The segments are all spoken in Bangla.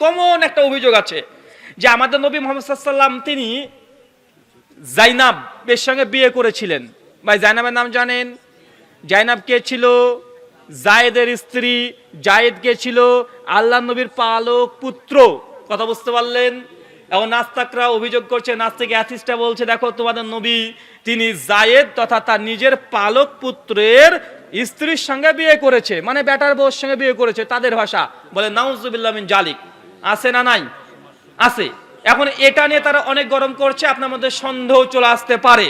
কমন একটা অভিযোগ আছে যে আমাদের নবী মোহাম্মদ সাল্লাম তিনি জাইনাবের সঙ্গে বিয়ে করেছিলেন। ভাই, জাইনাবের নাম জানেন? জাইনাব কে ছিল? জায়েদের স্ত্রী। জায়েদ কে ছিল? আল্লাহ নবীর পালক, পুত্র। কথা বুঝতে পারলেন? এখন নাস্তাকরা অভিযোগ করছে, নাস্তিক অ্যাথিস্টা বলছে, দেখো, তোমাদের নবী, তিনি জায়েদ তথা তার নিজের পালক পুত্রের স্ত্রীর সঙ্গে বিয়ে করেছে। মানে বেটার বউর সঙ্গে বিয়ে করেছে, তাদের ভাষা। বলে, নাউজুবিল্লাহ জালিক। আছে না নাই? আছে। এখন এটা নিয়ে তারা অনেক গরম করছে, আপনার মধ্যে সন্দেহ চলে আসতে পারে।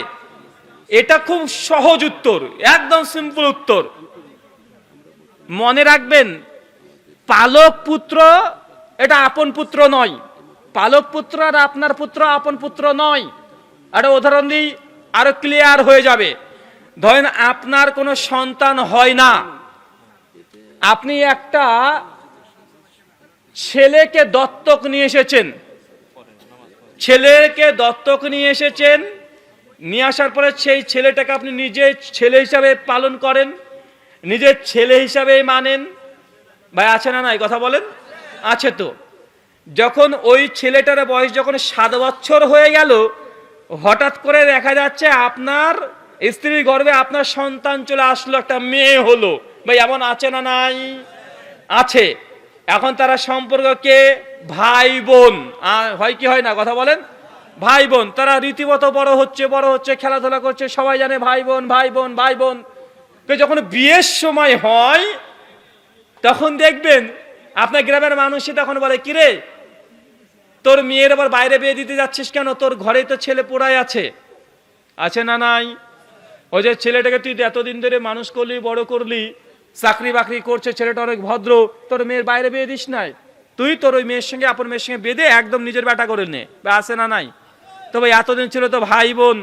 এটা খুব সহজ উত্তর, একদম সিম্পল উত্তর। মনে রাখবেন, পালক পুত্র এটা আপন পুত্র নয়। পালক পুত্র আর আপনার পুত্র আপন পুত্র নয়। একটা উদাহরণ দিই, আরও ক্লিয়ার হয়ে যাবে। ধরেন আপনার কোনো সন্তান হয় না। আপনি একটা ছেলেকে দত্তক নিয়ে এসেছেন। ছেলেকে দত্তক নিয়ে এসেছেন। নিয়ে আসার পরে সেই ছেলেটাকে আপনি নিজে ছেলে হিসাবে পালন করেন নিজের ছেলে হিসাবে মানেন। ভাই, আছে না নাই? কথা বলেন? আছে তো। যখন ওই ছেলেটার বয়স যখন সাত বছর হয়ে গেল, হঠাৎ করে দেখা যাচ্ছে আপনার স্ত্রীর গর্ভে আপনার সন্তান চলে আসলো, একটা মেয়ে হলো। ভাই, এমন আছে না নাই? আছে। এখন তারা সম্পর্ককে ভাই বোন হয় কি হয় না, কথা বলেন? ভাই বোন, তারা রীতিমত বড় হচ্ছে বড় হচ্ছে, খেলাধুলা করছে, সবাই জানে ভাই বোন ভাই বোন ভাই বোন। যখন বিয়ের সময় হয়, তখন দেখবেন, আপনার গ্রামের মানুষই তখন বলে, কিরে, তোর মেয়ের আবার বাইরে বিয়ে দিতে যাচ্ছিস কেন? তোর ঘরেই তো ছেলে পোড়াই আছে। আছে না নাই? ওই যে ছেলেটাকে তুই এতদিন ধরে মানুষ করলি, বড় করলি চাকরি বাকরি করছে, ছেলেটা অনেক ভদ্র, তোর মেয়ের বাইরে বিয়ে দিস নাই। তুই তোর ওই মেয়ের সঙ্গে, আপন মেয়ের সঙ্গে বেঁধে একদম নিজের বেটা করে নে। বা আছে না নাই? তবে এতদিন ছিল তো ভাই বোন।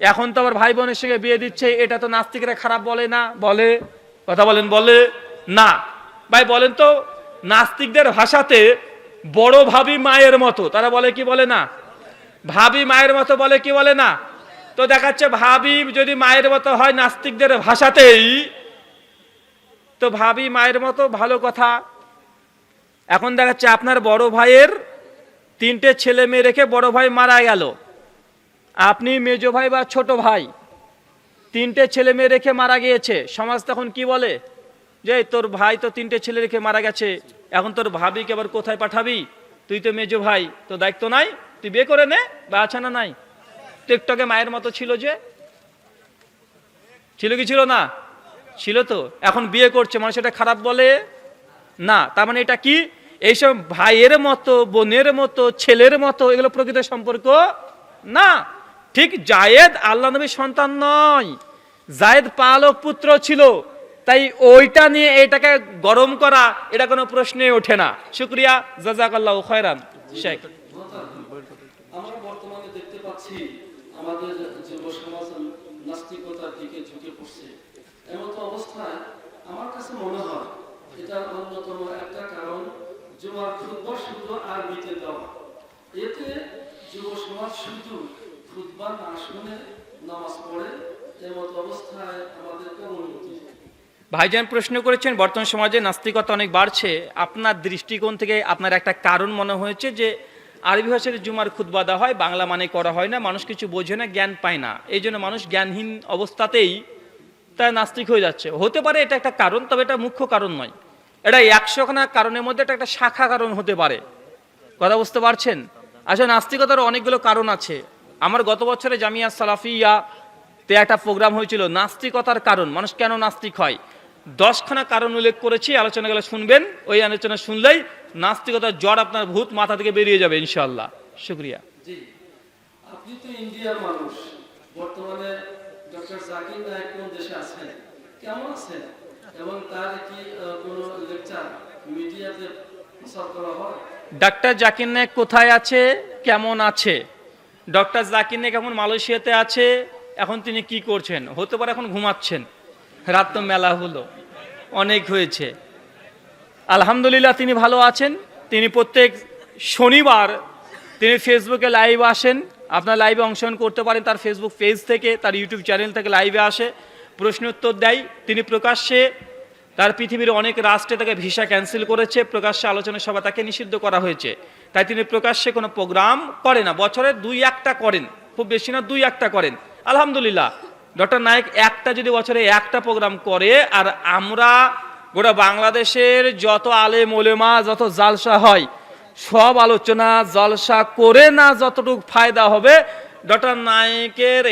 এখন তো আবার ভাই বোনের সঙ্গে বিয়ে দিচ্ছে, এটা তো নাস্তিকরা খারাপ বলে না, বলে। কথা বলেন, বলে? না। ভাই, বলেন তো, নাস্তিকদের ভাষাতে বড় ভাবি মায়ের মতো, তারা বলে কি বলে না? ভাবি মায়ের মতো বলে কি বলে না? তো দেখাচ্ছে ভাবি যদি মায়ের মতো হয়, নাস্তিকদের ভাষাতেই তো ভাবি মায়ের মতো, ভালো কথা। এখন দেখাচ্ছে আপনার বড় ভাইয়ের তিনটে ছেলে মেয়ে রেখে বড় ভাই মারা গেল। আপনি মেজো ভাই বা ছোট ভাই, তিনটে ছেলে মেয়ে রেখে মারা গিয়েছে। সমাজ তখন কি বলে? যে তোর ভাই তো তিনটে ছেলে রেখে মারা গেছে, এখন তোর ভাবিকে আবার কোথায় পাঠাবি? তুই তো মেজো ভাই, তো দায়িত্ব নাই, তুই বিয়ে করে নে, বা আছে না নাই? টিকটকে মায়ের মতো ছিল যে। ছিল কি ছিল না? ছিল তো? এখন বিয়ে করছে, মানুষ এটা খারাপ বলে? না, তার মানে এটা কি? এইসব ভাইয়ের মতো, বোনের মতো, ছেলের মতো এগুলো প্রকৃত সম্পর্ক না। ঠিক জায়েদ আল্লাহ নবীর সন্তান নয়। জায়েদ পালক পুত্র ছিল, তাই ওইটা নিয়ে এটাকে গরম করা, এটা কোনো প্রশ্নে ওঠে না। শুক্রিয়া, জাজাকাল্লাহ খয়রান। শেখ। আমরা বর্তমানে দেখতে পাচ্ছি, আমাদের যুব সমাজ পড়ছে এমন তো অবস্থায় আমার কাছে মনে হয় অন্যতম একটা কারণ জুমার দেওয়া। এতে যুব সমাজ শুধু না শুনে নামাজ পড়ে, এমত অবস্থায় অনুমতি ভাইজান প্রশ্ন করেছেন, বর্তমান সমাজে নাস্তিকতা অনেক বাড়ছে। আপনার দৃষ্টিকোণ থেকে আপনার একটা কারণ মনে হয়েছে যে আরবি ভাষার জুমার খুতবা দেওয়া হয়, বাংলা মানে করা হয় না, মানুষ কিছু বোঝে না, জ্ঞান পায় না। এই জন্য মানুষ জ্ঞানহীন অবস্থাতেই তার নাস্তিক হয়ে যাচ্ছে। হতে পারে এটা একটা কারণ, তবে এটা মুখ্য কারণ নয়। এটা একশোখানা কারণের মধ্যে এটা একটা শাখা কারণ হতে পারে। কথা বুঝতে পারছেন? আসলে নাস্তিকতার অনেকগুলো কারণ আছে। আমার গত বছরে জামিয়া সালাফিয়া তে একটা প্রোগ্রাম হয়েছিল, নাস্তিকতার কারণ। মানুষ কেন নাস্তিক হয়? দশখানা কারণ উল্লেখ করেছি, আলোচনাগুলো শুনবেন। ওই আলোচনা শুনলেই নাস্তিকতার জ্বর আপনার ভূত মাথা থেকে বেরিয়ে যাবে ইনশাল্লাহ শুক্রিয়া। আপনি তো ইন্ডিয়ার মানুষ। বর্তমানে ডক্টর জাকির নায়ক কোন দেশে আছেন? কেমন আছেন? এবং তার কি কোনো লেকচার মিডিয়াতে প্রচার করা হয়? ডাক্তার জাকির নায়ক কোথায় আছে? কেমন আছে? ডক্টর জাকির নায়ক এখন মালয়েশিয়াতে আছে। এখন তিনি কি করছেন? হতে পারে এখন ঘুমাচ্ছেন। রাত তো মেলা হলো। অনেক হয়েছে। আলহামদুলিল্লাহ তিনি ভালো আছেন। তিনি প্রত্যেক শনিবার তিনি ফেসবুকে লাইভ আসেন। আপনার লাইভে অংশগ্রহণ করতে পারেন তার ফেসবুক পেজ থেকে, তার ইউটিউব চ্যানেল থেকে লাইভে আসে প্রশ্ন উত্তর দেয়। তিনি প্রকাশ্যে তার পৃথিবীর অনেক রাষ্ট্রে তাকে ভিসা ক্যান্সেল করেছে, প্রকাশ্যে আলোচনা সভা তাকে নিষিদ্ধ করা হয়েছে। তাই তিনি প্রকাশ্যে কোনো প্রোগ্রাম করে না, বছরে দুই একটা করেন, খুব বেশি না, দুই একটা করেন। আলহামদুলিল্লাহ, ডক্টর নায়ক একটা যদি বছরে একটা প্রোগ্রাম করে, আর আমরা গোটা বাংলাদেশের যত আলে মোলেমা যত জালসা হয় সব আলোচনা জলসা করে না যতটুকু ফায়দা হবে, ডক্টর নায়কের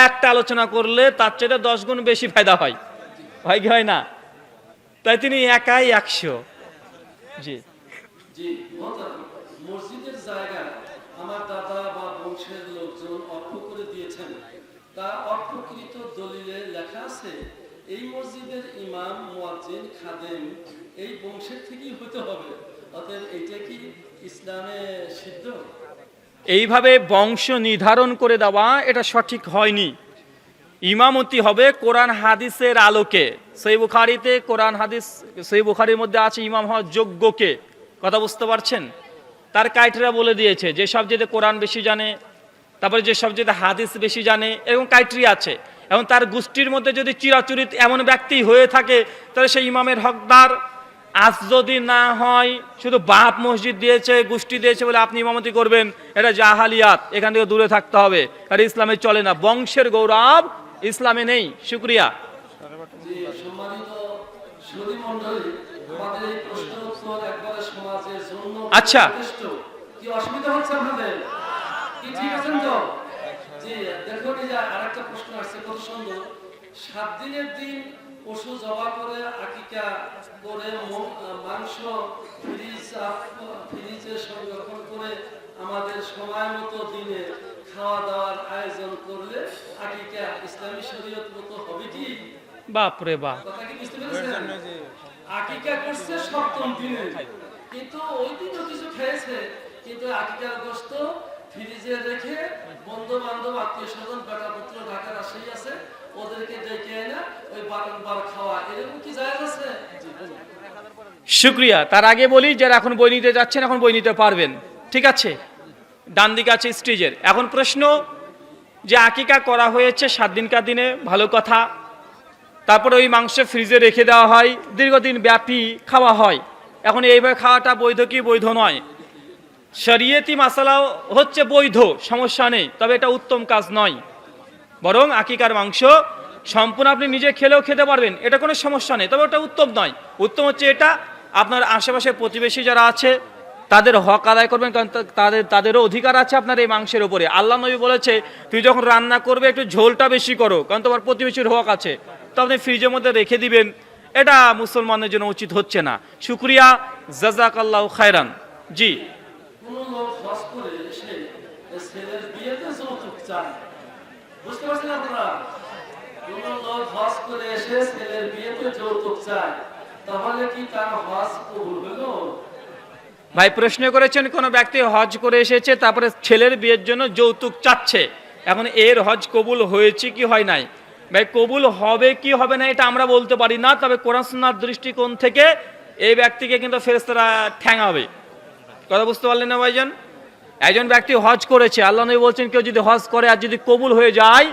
একটা আলোচনা করলে তার চেয়ে দশ গুণ বেশি ফায়দা হয়। হয় কি হয় না? তাই তিনি একাই একশো। জি। এই বংশের হতে হবে, অতএব এটা কি এইভাবে বংশ নির্ধারণ করে দেওয়া এটা সঠিক হয়নি। ইমামতি হবে কোরআন হাদিসের আলোকে। সেই বুখারিতে কোরআন হাদিস, সেই বুখারির মধ্যে আছে ইমাম হওয়ার যোগ্যকে। কথা বুঝতে পারছেন? তার কাইটেরিয়া বলে দিয়েছে, যে সব যেতে কোরআন বেশি জানে, তারপরে যে সব যেতে হাদিস বেশি জানে, এরকম কাইটেরিয়া আছে। এবং তার গোষ্ঠীর মধ্যে যদি চিরাচরিত এমন ব্যক্তি হয়ে থাকে, তাহলে সেই ইমামের হকদার আজ যদি না হয় শুধু বাপ মসজিদ দিয়েছে গোষ্ঠী দিয়েছে বলে আপনি ইমামতি করবেন এটা জাহালিয়াত এখান থেকে দূরে থাকতে হবে আর ইসলামে চলে না। বংশের গৌরব ইসলামে নেই শুক্রিয়া। আচ্ছা। সাত দিনের দিন পশু জবা করে আকিকা করে মাংস ফ্রিজ ফ্রিজে সংরক্ষণ করে আমাদের সময় মতো দিনে খাওয়া দাওয়ার আয়োজন করলে আকিকা ইসলামী শরীয়ত মতো হবে কি? বাপ রে বাপ। কথা কি বুঝতে পেরেছেন? আকিকা করছে সপ্তম দিনে। কিন্তু ওই দিনও কিছু খেয়েছে কিন্তু আকিকার গোস্ত ফ্রিজে রেখে বন্ধু বান্ধব আত্মীয় স্বজন বেটা পুত্র আছে, ওদেরকে ডেকে এনে ওই বারংবার খাওয়া। এরকম কি জায়গা আছে? শুক্রিয়া। তার আগে বলি, যারা এখন বই নিতে যাচ্ছেন, এখন বই নিতে পারবেন। ঠিক আছে? ডান দিকে আছে স্টেজের। এখন প্রশ্ন, যে আকিকা করা হয়েছে সাত দিনকার দিনে, ভালো কথা। তারপরে ওই মাংস ফ্রিজে রেখে দেওয়া হয়, দীর্ঘদিন ব্যাপী খাওয়া হয়। এখন এইভাবে খাওয়াটা বৈধ কি বৈধ নয়? শরিয়তি মাসালাও হচ্ছে বৈধ, সমস্যা নেই, তবে এটা উত্তম কাজ নয়। বরং আকিকার মাংস সম্পূর্ণ আপনি নিজে খেলেও খেতে পারবেন, এটা কোনো সমস্যা নেই, তবে ওটা উত্তম নয়। উত্তম হচ্ছে এটা, আপনার আশেপাশে প্রতিবেশী যারা আছে, তাদের হক আদায় করবেন, কারণ তাদের তাদেরও অধিকার আছে আপনার এই মাংসের উপরে। আল্লাহ নবী বলেছে, তুই যখন রান্না করবে, একটু ঝোলটা বেশি করো, কারণ তোমার প্রতিবেশীর হক আছে। তো আপনি ফ্রিজের মধ্যে রেখে দিবেন, এটা মুসলমানদের জন্য উচিত হচ্ছে না। শুক্রিয়া জাজাক আল্লাহ খায়রান। জি কোন লোক হজ করে এসে এই ছেলের বিয়েতে ভাই, প্রশ্ন করেছেন, কোনো ব্যক্তি হজ করে এসেছে, তারপরে ছেলের বিয়ের জন্য যৌতুক চাচ্ছে। এখন এর হজ কবুল হয়েছে কি হয় নাই? ভাই, কবুল হবে কি হবে না এটা আমরা বলতে পারি না, তবে কোরআন সুন্নাহর দৃষ্টিকোণ থেকে এই ব্যক্তিকে কিন্তু ফেরেস্তারা ঠ্যাঙাবে। কথা বুঝতে পারলেন না, ভাইজান? একজন ব্যক্তি হজ করেছে, আল্লাহ নবী বলছেন, কেউ যদি হজ করে আর যদি কবুল হয়ে যায়,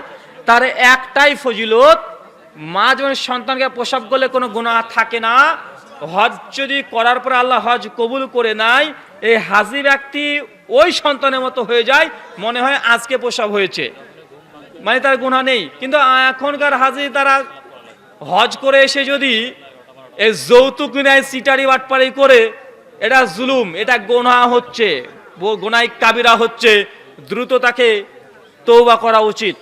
তার একটাই ফজিলত, মা যখন সন্তানকে প্রসব করলে কোনো গুণা থাকে না, হজ যদি করার পরে আল্লাহ হজ কবুল করে নাই এই হাজি ব্যক্তি ওই সন্তানের মতো হয়ে যায়, মনে হয় আজকে প্রসব হয়েছে। মানে তার গুণা নেই। কিন্তু এখনকার হাজি তারা হজ করে এসে যদি এই যৌতুক নেয়, সিটারি বাটপাড়ি করে, এটা জুলুম, এটা গোনা হচ্ছে। গোনাই কাবিরা হচ্ছে দ্রুত তাকে তৌবা করা উচিত।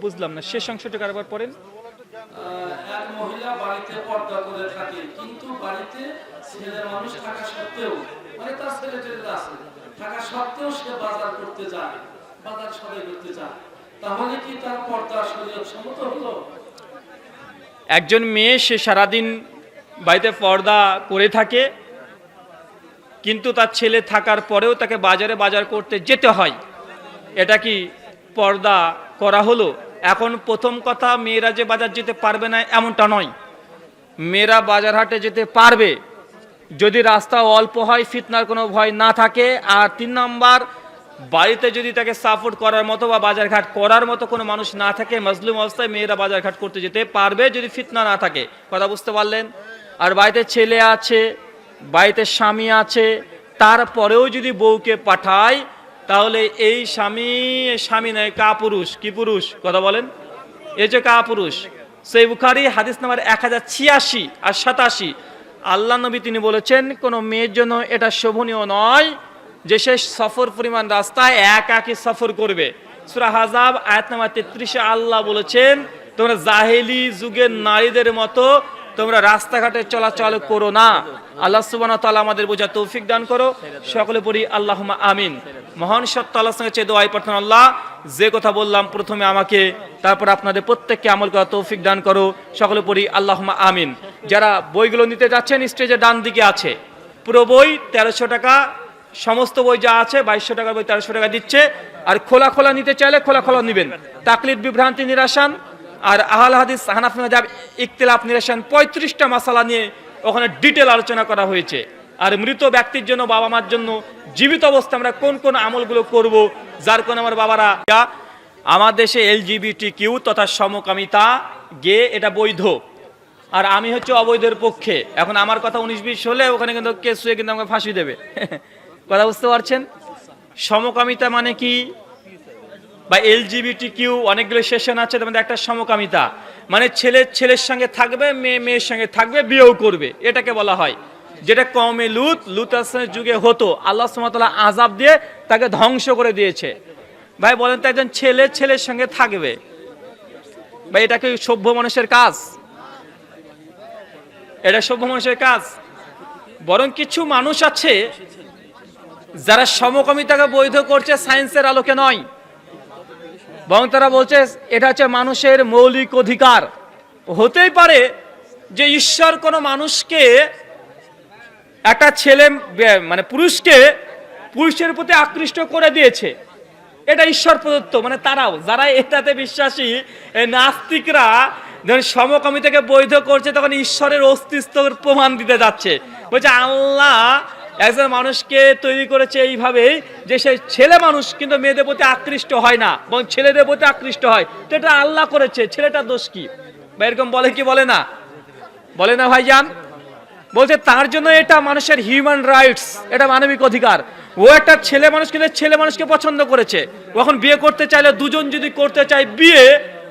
বুঝলাম না শেষ অংশটা কারবার পড়েন। আহ, এক মহিলা বাড়িতে পর্দা করে থাকে কিন্তু বাড়িতে ছেলের মানুষ থাকা সত্ত্বেও মানে তার ছেলে আছে থাকা সত্ত্বেও সে বাজার করতে যায়। করতে যায় তাহলে কি তার পর্দা শরীয়ত সম্মত হলো একজন মেয়ে, সে সারাদিন বাড়িতে পর্দা করে থাকে, কিন্তু তার ছেলে থাকার পরেও তাকে বাজারে বাজার করতে যেতে হয়। এটা কি পর্দা করা হলো? এখন প্রথম কথা, মেয়েরা যে বাজার যেতে পারবে না, এমনটা নয়। মেয়েরা বাজার হাটে যেতে পারবে। যদি রাস্তা অল্প হয়, ফিতনার কোনো ভয় না থাকে। আর তিন নাম্বার বাড়িতে যদি তাকে সাপোর্ট করার মতো বা বাজারঘাট করার মতো কোনো মানুষ না থাকে, মজলুম অবস্থায় মেয়েরা বাজারঘাট করতে যেতে পারবে যদি ফিতনা না থাকে। কথা বুঝতে পারলেন? আর বাড়িতে ছেলে আছে, বাড়িতে স্বামী আছে, তারপরেও যদি বউকে পাঠায়, তাহলে এই স্বামী স্বামী নয় কা পুরুষ কি পুরুষ? কথা বলেন। এই যে কা পুরুষ সেই বুখারি হাদিস নাম্বার এক হাজার ছিয়াশি আর সাতাশি। আল্লাহ নবী তিনি বলেছেন, কোনো মেয়ের জন্য এটা শোভনীয় নয় যে সে সফর পরিমাণ রাস্তায় এক একই সফর করবে। সুরা হাজাব আয়াত নাম্বার তেত্রিশে আল্লাহ বলেছেন, তোমরা জাহেলি যুগের নারীদের মতো তোমরা রাস্তাঘাটে চলাচল করো না। আল্লাহ সুবহানাহু ওয়া তাআলা আমাদের বোঝা তৌফিক দান করো। সকলে পড়ি আল্লাহুম্মা আমিন। মহান সত্য আল্লাহর সঙ্গে চেয়ে দোয়াই প্রার্থনা আল্লাহ। যে কথা বললাম প্রথমে আমাকে, তারপর আপনাদের প্রত্যেককে আমল করা তৌফিক দান করো। সকলে পড়ি আল্লাহুম্মা আমিন। যারা বইগুলো নিতে যাচ্ছেন স্টেজে ডান দিকে আছে। পুরো বই তেরোশো টাকা সমস্ত বই যা আছে, বাইশশো টাকার বই তেরোশো টাকা দিচ্ছে। আর খোলা খোলা নিতে চাইলে খোলা খোলা নেবেন। তাকলিদ বিভ্রান্তি নিরাসান আর আহল হাদিস হানাফ মাযহাব ইখতিলাফ নিরাসান পঁয়ত্রিশটা মশালা নিয়ে ওখানে ডিটেল আলোচনা করা হয়েছে। আর মৃত ব্যক্তির জন্য, বাবা মার জন্য জীবিত অবস্থা আমরা কোন কোন আমলগুলো করব, যার কোন আমার বাবারা আমার দেশে এলজিবিটি কিউ তথা সমকামিতা গে এটা বৈধ। আর আমি হচ্ছে অবৈধের পক্ষে। এখন আমার কথা উনিশ বিশ হলে ওখানে কিন্তু কেস হয়ে কিন্তু আমাকে ফাঁসি দেবে। কথা বুঝতে পারছেন? সমকামিতা মানে কি? বা এলজিবিটি কিউ অনেকগুলো সেশন আছে, তার মধ্যে একটা সমকামিতা। মানে ছেলে, ছেলের সঙ্গে থাকবে, মেয়ে, মেয়ের সঙ্গে থাকবে, বিয়েও করবে। এটাকে বলা হয়। যেটা কমে লুত লুত আসলামের যুগে হতো। আল্লাহ সুমতলা আজাব দিয়ে তাকে ধ্বংস করে দিয়েছে। ভাই, বলেন তো একজন ছেলে ছেলের সঙ্গে থাকবে। ভাই, এটা কি সভ্য মানুষের কাজ? এটা সভ্য মানুষের কাজ। বরং কিছু মানুষ আছে যারা সমকামিতাকে বৈধ করছে সায়েন্সের আলোকে নয়। বরং তারা বলছে, এটা হচ্ছে মানুষের মৌলিক অধিকার। হতেই পারে যে ঈশ্বর কোনো মানুষকে, একটা ছেলে মানে পুরুষকে পুরুষের প্রতি আকৃষ্ট করে দিয়েছে। এটা ঈশ্বর প্রদত্ত মানে তারাও। যারা এটাতে বিশ্বাসী নাস্তিকরা যখন সমকামিতাকে বৈধ করছে, তখন ঈশ্বরের অস্তিত্বের প্রমাণ দিতে যাচ্ছে। বলছে, আল্লাহ একজন মানুষকে তৈরি করেছে এইভাবেই যে সে ছেলে মানুষ, কিন্তু মেয়েদের প্রতি আকৃষ্ট হয় না এবং ছেলেদের প্রতি আকৃষ্ট হয়। তো এটা আল্লাহ করেছে ছেলেটা দোষ কি? বা এরকম বলে কি, বলে না? বলে না ভাইজান? বলছে, তার জন্য এটা মানুষের হিউম্যান রাইটস এটা মানবিক অধিকার। ও একটা ছেলে মানুষ, কিন্তু ছেলে মানুষকে পছন্দ করেছে। ও এখন বিয়ে করতে চাইলে, দুজন যদি করতে চায় বিয়ে,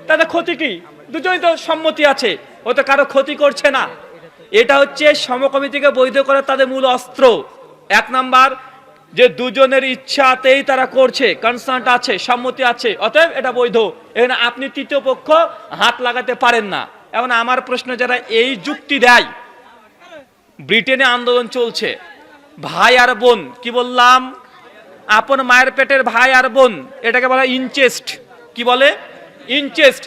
তাতে ক্ষতি কি? দুজনই তো সম্মতি আছে, ও তো কারও ক্ষতি করছে না। এটা হচ্ছে সমকমিতিকে বৈধ করার তাদের মূল অস্ত্র। এক নাম্বার, যে দুজনের ইচ্ছাতেই তারা করছে কনসার্ট আছে, সম্মতি আছে, অতএব এটা বৈধ। এখানে আপনি তৃতীয় পক্ষ হাত লাগাতে পারেন না। এখন আমার প্রশ্ন, যারা এই যুক্তি দেয়, ব্রিটেনে আন্দোলন চলছে, ভাই আর বোন, কি বললাম? আপন মায়ের পেটের ভাই আর বোন, এটাকে বলা ইনচেস্ট কি বলে? ইনচেস্ট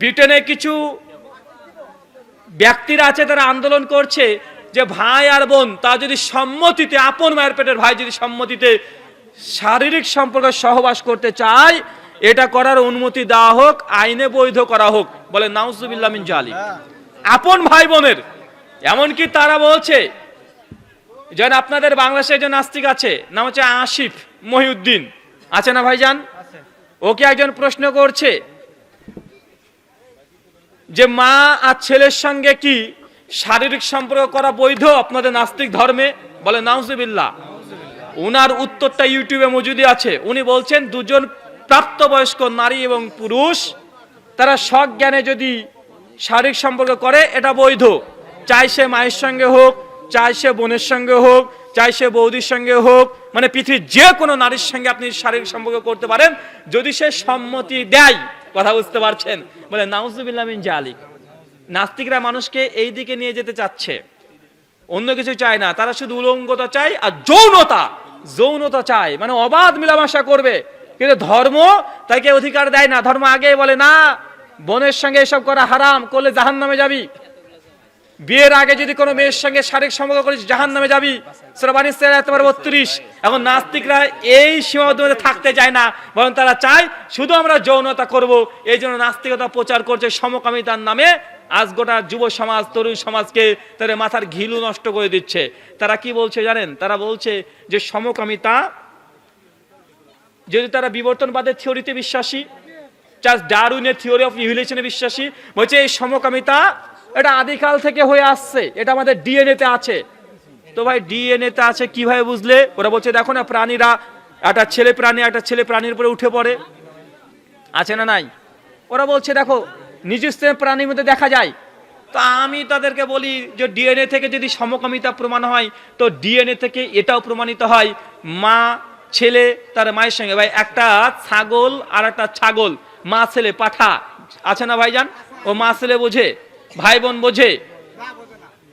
ব্রিটেনে কিছু ব্যক্তিরা আছে, তারা আন্দোলন করছে যে ভাই আর বোন তা যদি সম্মতিতে আপন মায়ের পেটের ভাই যদি সম্মতিতে শারীরিক সম্পর্ক সহবাস করতে চায় এটা করার অনুমতি দেওয়া হোক আইনে বৈধ করা হোক বলে নাউজুবিল্লাহ মিন জালি আপন ভাই বোনের এমনকি তারা বলছে যেন আপনাদের বাংলাদেশে একজন নাস্তিক আছে নাম হচ্ছে আসিফ মহিউদ্দিন। আছে না ভাইজান? ওকে একজন প্রশ্ন করছে যে মা আর ছেলের সঙ্গে কি শারীরিক সম্পর্ক করা বৈধ আপনাদের নাস্তিক ধর্মে, বলে নাউজুবিল্লাহ। উনার উত্তরটা ইউটিউবে মজুদি আছে। উনি বলছেন, দুজন প্রাপ্তবয়স্ক নারী এবং পুরুষ, তারা সজ্ঞানে যদি শারীরিক সম্পর্ক করে, এটা বৈধ। চাই সে মায়ের সঙ্গে হোক, চাই সে বোনের সঙ্গে হোক, চাই সে বৌদির সঙ্গে হোক মানে পৃথিবীর যে কোনো নারীর সঙ্গে আপনি শারীরিক সম্পর্ক করতে পারেন। যদি সে সম্মতি দেয়, কথা বুঝতে পারছেন, বলে নাউজুবিল্লাহ মিন জালিক। নাস্তিকরা মানুষকে এই দিকে নিয়ে যেতে চাচ্ছে। অন্য কিছু চায় না। তারা শুধু উলঙ্গতা চায় আর যৌনতা। যৌনতা চায়। মানে অবাধ মিলামেশা করবে। কিন্তু ধর্ম তাকে অধিকার দেয় না। ধর্ম আগে বলে, না, বনের সঙ্গে এসব করা হারাম, করলে জাহান নামে যাবি। বিয়ের আগে যদি কোনো মেয়ের সঙ্গে শারীরিক সম্পর্ক করিস জাহান নামে যাবি শ্রবানি তোমার বত্রিশ। এখন নাস্তিকরা এই সীমাবদ্ধ থাকতে চায় না, বরং তারা চায় শুধু আমরা যৌনতা করব। এই জন্য নাস্তিকতা প্রচার করছে সমকামিতার নামে। আজ গোটা যুব সমাজ, তরুণ সমাজকে তাদের মাথার ঘিলু নষ্ট করে দিচ্ছে। তারা কি বলছে জানেন? তারা বলছে যে সমকামিতা, যদি তারা বিবর্তনবাদের থিওরিতে বিশ্বাসী চার্লস ডারউইনের থিওরি অফ ইভিলেশনে বিশ্বাসী, বলছে এই সমকামিতা এটা আদিকাল থেকে হয়ে আসছে। এটা আমাদের ডিএনএতে আছে। তো ভাই ডিএনএতে আছে কীভাবে বুঝলে? ওরা বলছে, দেখো না, প্রাণীরা, একটা ছেলে প্রাণী, একটা ছেলে প্রাণীর উপরে উঠে পড়ে। আছে না নাই? ওরা বলছে, দেখো, নিজস্ব প্রাণীর মধ্যে দেখা যায়। তো আমি তাদেরকে বলি যে ডিএনএ থেকে যদি সমকামিতা প্রমাণ হয়, তো ডিএনএ থেকে এটাও প্রমাণিত হয়, মা, ছেলে, তার মায়ের সঙ্গে। ভাই, একটা ছাগল আর একটা ছাগল, মা, ছেলে, পাঠা। আছে না ভাইজান? ও মা, ছেলে বোঝে? ভাই বোন বোঝে?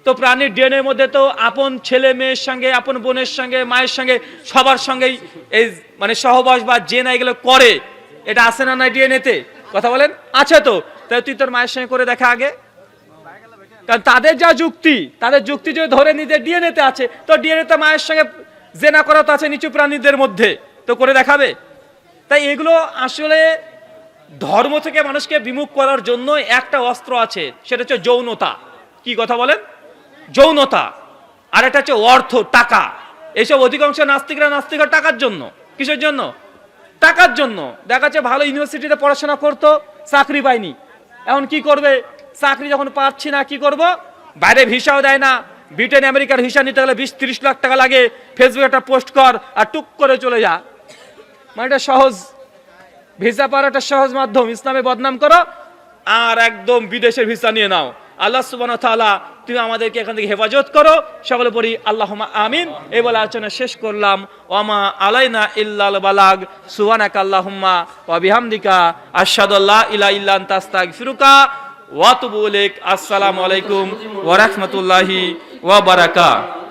তো প্রাণীর ডিএনএর মধ্যে তো আপন ছেলে মেয়ের সঙ্গে, আপন বোনের সঙ্গে, মায়ের সঙ্গে, সবার সঙ্গেই এই মানে সহবাস বা জেনা এগুলো করে। এটা আছে না না ডিএনএতে কথা বলেন? আছে তো। তাই তুই তোর মায়ের সঙ্গে করে দেখা আগে। কারণ তাদের যা যুক্তি, তাদের যুক্তি যদি ধরে নিজের ডিএনএতে আছে, তো ডিএনএতে মায়ের সঙ্গে জেনা করা তো আছে নিচু প্রাণীদের মধ্যে। তো করে দেখাবে? তাই এগুলো আসলে ধর্ম থেকে মানুষকে বিমুখ করার জন্য একটা অস্ত্র আছে, সেটা হচ্ছে যৌনতা। কি কথা বলেন? যৌনতা। আর একটা হচ্ছে অর্থ, টাকা। এইসব অধিকাংশ নাস্তিকরা নাস্তিকরা টাকার জন্য। কিসের জন্য? টাকার জন্য। দেখা যাচ্ছে ভালো ইউনিভার্সিটিতে পড়াশোনা করতো, চাকরি পায়নি। এখন কি করবে? চাকরি যখন পাচ্ছি না, কি করব? বাইরে ভিসাও দেয় না। ব্রিটেন আমেরিকার ভিসা নিতে গেলে বিশ, তিরিশ লাখ টাকা লাগে। ফেসবুকে একটা পোস্ট কর আর টুক করে চলে যা। মানে এটা সহজ। ভিসা পাওয়ার সহজ মাধ্যম, ইসলামে বদনাম করো, আর একদম বিদেশের ভিসা নিয়ে নাও। আল্লাহ ওয়া তুমি আমাদেরকে এখান থেকে হেফাজত করো। সকলে পড়ি, আল্লাহুম্মা আমিন। এই বলে আলোচনা শেষ করলাম। ওয়ামা আলাইনা ইল্লাল বালাগ। সুবহানাকা আল্লাহুম্মা ওয়া বিহামদিকা। আশহাদু আল্লা ইলাহা ইল্লা আনতা, আস্তাগফিরুকা ওয়া আতুবু ইলাইক। আসসালামু আলাইকুম ওয়া ওয়া বারাকাতুহু।